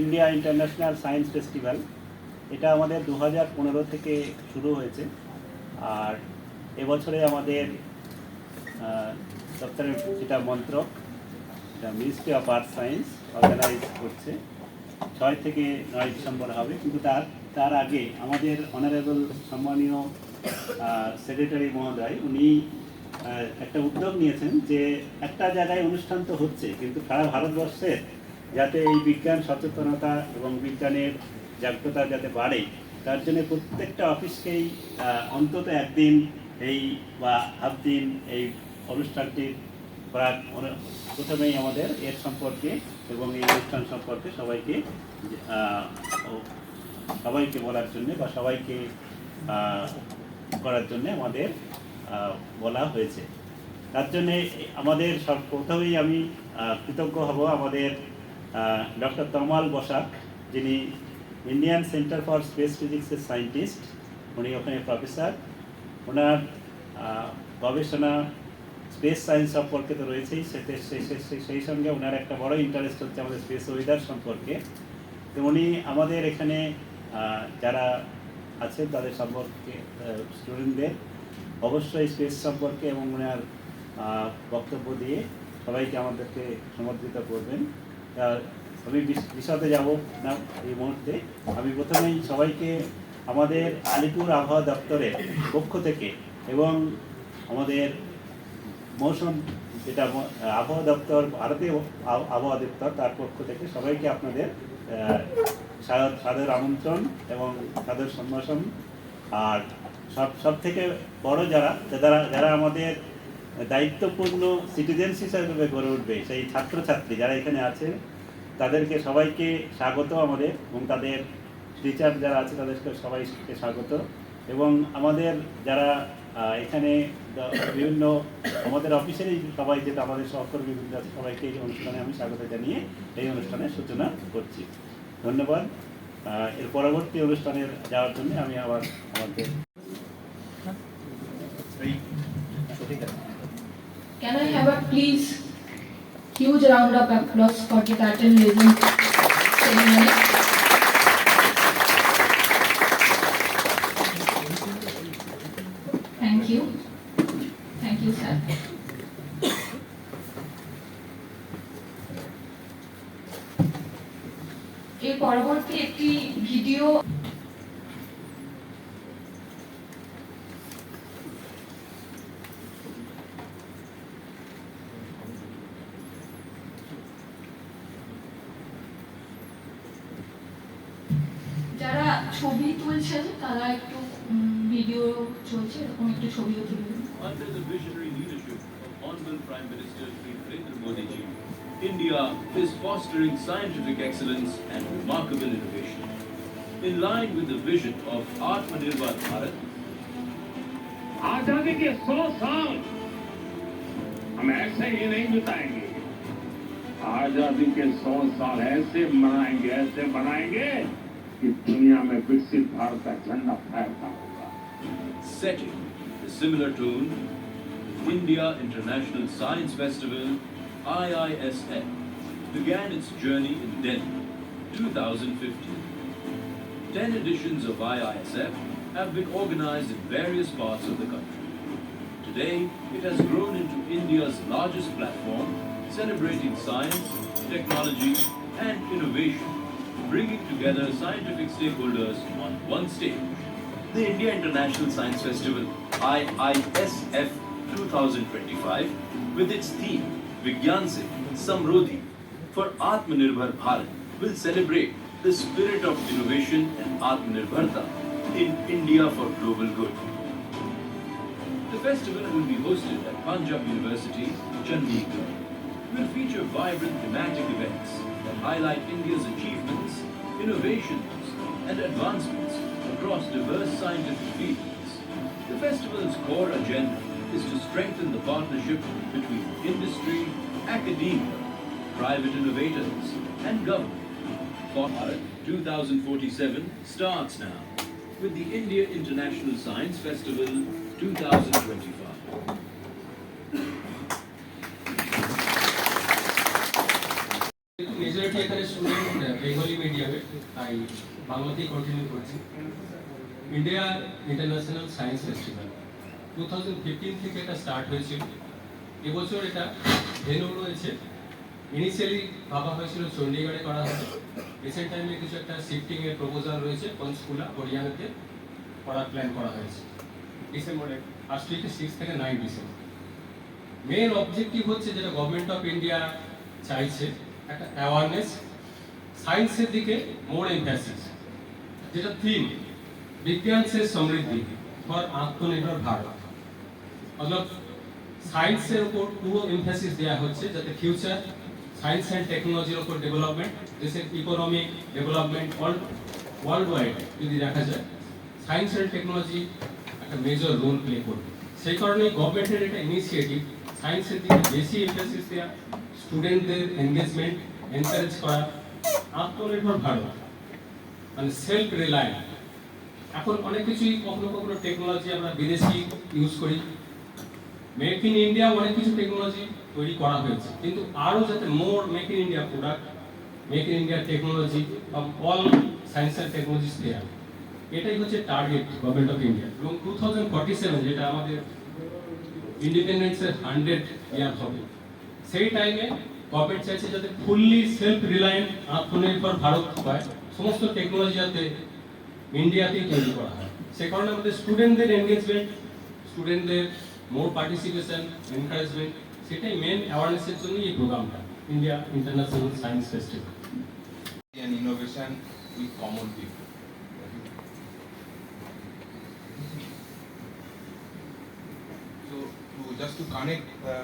India international science festival এটা আমাদের দু হাজার পনেরো থেকে শুরু হয়েছে। আর এবছরে আমাদের দপ্তরের যেটা মন্ত্রক ministry of earth science organise করছে। ছয় থেকে নয় ডিসেম্বর হবে, কিন্তু তার তার আগে আমাদের অনারেবল সম্মানীয় সেক্রেটারি মহোদয়, উনি একটা উদ্যোগ নিয়েছেন যে একটা জায়গায় অনুষ্ঠান তো হচ্ছে, কিন্তু সারা ভারতবর্ষের যাতে এই বিজ্ঞান সচেতনতা এবং বিজ্ঞানের জাগ্রতা যাতে বাড়ে, তার জন্য প্রত্যেকটা অফিসকেই অন্তত একদিন এই বা হাফ দিন এই অনুষ্ঠানটির অনু- প্রথমেই আমাদের এর সম্পর্কে এবং এই অনুষ্ঠান সম্পর্কে সবাইকে সবাইকে বলার জন্য বা সবাইকে করার জন্য আমাদের বলা হয়েছে। তার জন্যে আমাদের সব, প্রথমেই আমি কৃতজ্ঞ হব আমাদের ডক্টর তমাল বসাক, যিনি ইন্ডিয়ান সেন্টার ফর স্পেস ফিজিক্সের সায়েন্টিস্ট, উনি ওখানে প্রফেসর। ওনার গবেষণা স্পেস সায়েন্স সম্পর্কে তো রয়েছেই সেতে সেই- সঙ্গে ওনার একটা বড় ইন্টারেস্ট হচ্ছে আমাদের স্পেস ওয়েদার সম্পর্কে। তো উনি আমাদের এখানে যারা আছেন তাদের সম্পর্কে স্টুডেন্টদের অবশ্যই স্পেস সম্পর্কে এবং ওনার বক্তব্য দিয়ে সবাইকে আমাদেরকে সমর্থিত করবেন। আমি বিশ- বিশদে যাব না এই মুহূর্তে। আমি প্রথমেই সবাইকে আমাদের আলিপুর আবহাওয়া দপ্তরের পক্ষ থেকে এবং আমাদের মৌসুম, যেটা আবহাওয়া দপ্তর, ভারতীয় আব- আবহাওয়া দপ্তর তার পক্ষ থেকে সবাইকে আপনাদের সাদর আমন্ত্রণ এবং সাদর সম্ভাষণ। আর সব সব থেকে বড় যারা যারা যারা আমাদের দায়িত্বপূর্ণ সিটিজেন্স হিসাবে গড়ে উঠবে সেই ছাত্রছাত্রী যারা এখানে আছে, তাদেরকে সবাইকে স্বাগত আমাদের এবং তাদের টিচার যারা আছে তাদেরকে সবাইকে স্বাগত। এবং আমাদের যারা এখানে বিভিন্ন আমাদের অফিসেরই সবাই যেটা আমাদের সহকর্মী আছে সবাইকে এই অনুষ্ঠানে আমি স্বাগত জানিয়ে এই অনুষ্ঠানের সূচনা করছি। ধন্যবাদ। এর পরবর্তী অনুষ্ঠানে যাওয়ার জন্য আমি আবার আমাদের Can I have a please huge round of applause for the curtain raising ceremony? Thank you. Thank you, sir. এর পরবর্তী একটি ভিডিও ছবি তুলছেন তারা একটু ভিডিও চলছে এরকম একটু ছবিও তুলবেন Under the visionary leadership of Honorable Prime Minister Shri Narendra Modi ji, India is fostering scientific excellence and remarkable innovation. In line with the vision of Atmanirbhar Bharat, आजादी के सौ साल हम ऐसे ही नहीं बिताएंगे आजादी के सौ साल ऐसे मनाएंगे ऐसे मनाएंगे कि दुनिया में विकसित भारत का झंडा फहरता होगा setting a similar tone, India International Science Festival, IISF, began its journey in Delhi, 2015. Ten editions of IISF have been organized in various parts of the country. Today, it has grown into India's largest platform, celebrating science, technology, and innovation, bringing together scientific stakeholders on one stage. The India International Science Festival, IISF 2025, with its theme Vigyan Se Samrodhi for Atmanirbhar Bharat, will celebrate the spirit of innovation and Atmanirbharta in India for global good. The festival will be hosted at Punjab University, Chandigarh. Will feature vibrant thematic events highlight India's achievements, innovations, and advancements across diverse scientific fields. The festival's core agenda is to strengthen the partnership between industry, academia, private innovators, and government. Bharat 2047 starts now with the India International Science Festival 2025. তাই বাংলাতেই continue করছি। India international science festival two thousand fifteen থেকে এটা start হয়েছিল এবছর এটা venue রয়েছে। Initially ভাবা হয়েছিল চণ্ডীগড়ে করা হবে। রিসেন্ট টাইমে কিছু একটা শিফটিং এর প্রপোজাল রয়েছে। পঞ্চকুলা হরিয়ানাতে করার প্ল্যান করা হয়েছে। ডিসেম্বরে উইকে সিক্স থেকে নাইন ডিসেম্বর মেন অবজেক্টিভ হচ্ছে যেটা গভর্নমেন্ট অফ ইন্ডিয়া চাইছে, একটা অ্যাওয়ারনেস সায়েন্সের দিকে মোর এমফ্যাসিস যেটা থিম বিজ্ঞান সে সমৃদ্ধি ফর আত্মনির্ভর ভারত। মতলব সায়েন্সের উপর পুরো এমফ্যাসিস দেওয়া হচ্ছে যাতে ফিউচার সায়েন্স অ্যান্ড টেকনোলজির উপর ডেভেলপমেন্ট দেশের economic development world world wide যদি দেখা যায় সায়েন্স অ্যান্ড টেকনোলজি একটা মেজর রোল প্লে করবে। সেই কারণে গভর্নমেন্টের একটা ইনিশিয়েটিভ সায়েন্সের দিকে বেশি এমফ্যাসিস দেওয়া স্টুডেন্টদের এনগেজমেন্ট এনকারেজ করা আত্মনির্ভর ভারত মানে সেলফ রিলায়েন্ট এখন অনেক কিছুই কখনো কখনো টেকনোলজি আমরা বিদেশি ইউজ করি। মেক ইন ইন্ডিয়া অনেক কিছু টেকনোলজি তৈরি করা হয়েছে। কিন্তু আরও যাতে more make in India product make in India technology all science and technologies দেওয়া এটাই হচ্ছে টার্গেট গভর্নমেন্ট অফ ইন্ডিয়া এবং টু থাউজেন্ড ফর্টি সেভেন যেটা আমাদের ইন্ডিপেন্ডেন্সের হান্ড্রেড ইয়ার হবে, সেই টাইমে গভর্নমেন্ট চাইছে যাতে ফুললি সেলফ রিলায়েন্ট আত্মনির্ভর ভারত হয় সমস্ত টেকনোলজি যাতে ইন্ডিয়াতেই তৈরি করা হয় সে কারণে আমাদের স্টুডেন্টদের এনগেজমেন্ট স্টুডেন্টদের মোর পার্টিসিপেশন এনকারেজমেন্ট সেটাই মেন অ্যাওয়ারনেসের জন্যই এই প্রোগ্রামটা India international science festival and innovation with common people. So, to just to connect the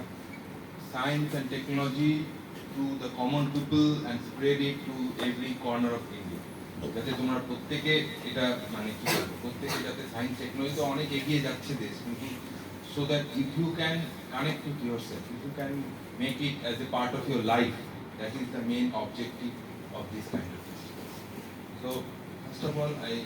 science and technology to the common people and spread it to every corner of India. যাতে তোমরা প্রত্যেকে এটা মানে কি বলবো প্রত্যেকে যাতে সায়েন্স টেকনোলজি তো অনেক এগিয়ে যাচ্ছে দেশ কিন্তু so that if you can connect with yourself if you can make it as a part of your life that is the main objective of this kind of festival. So, first of all, I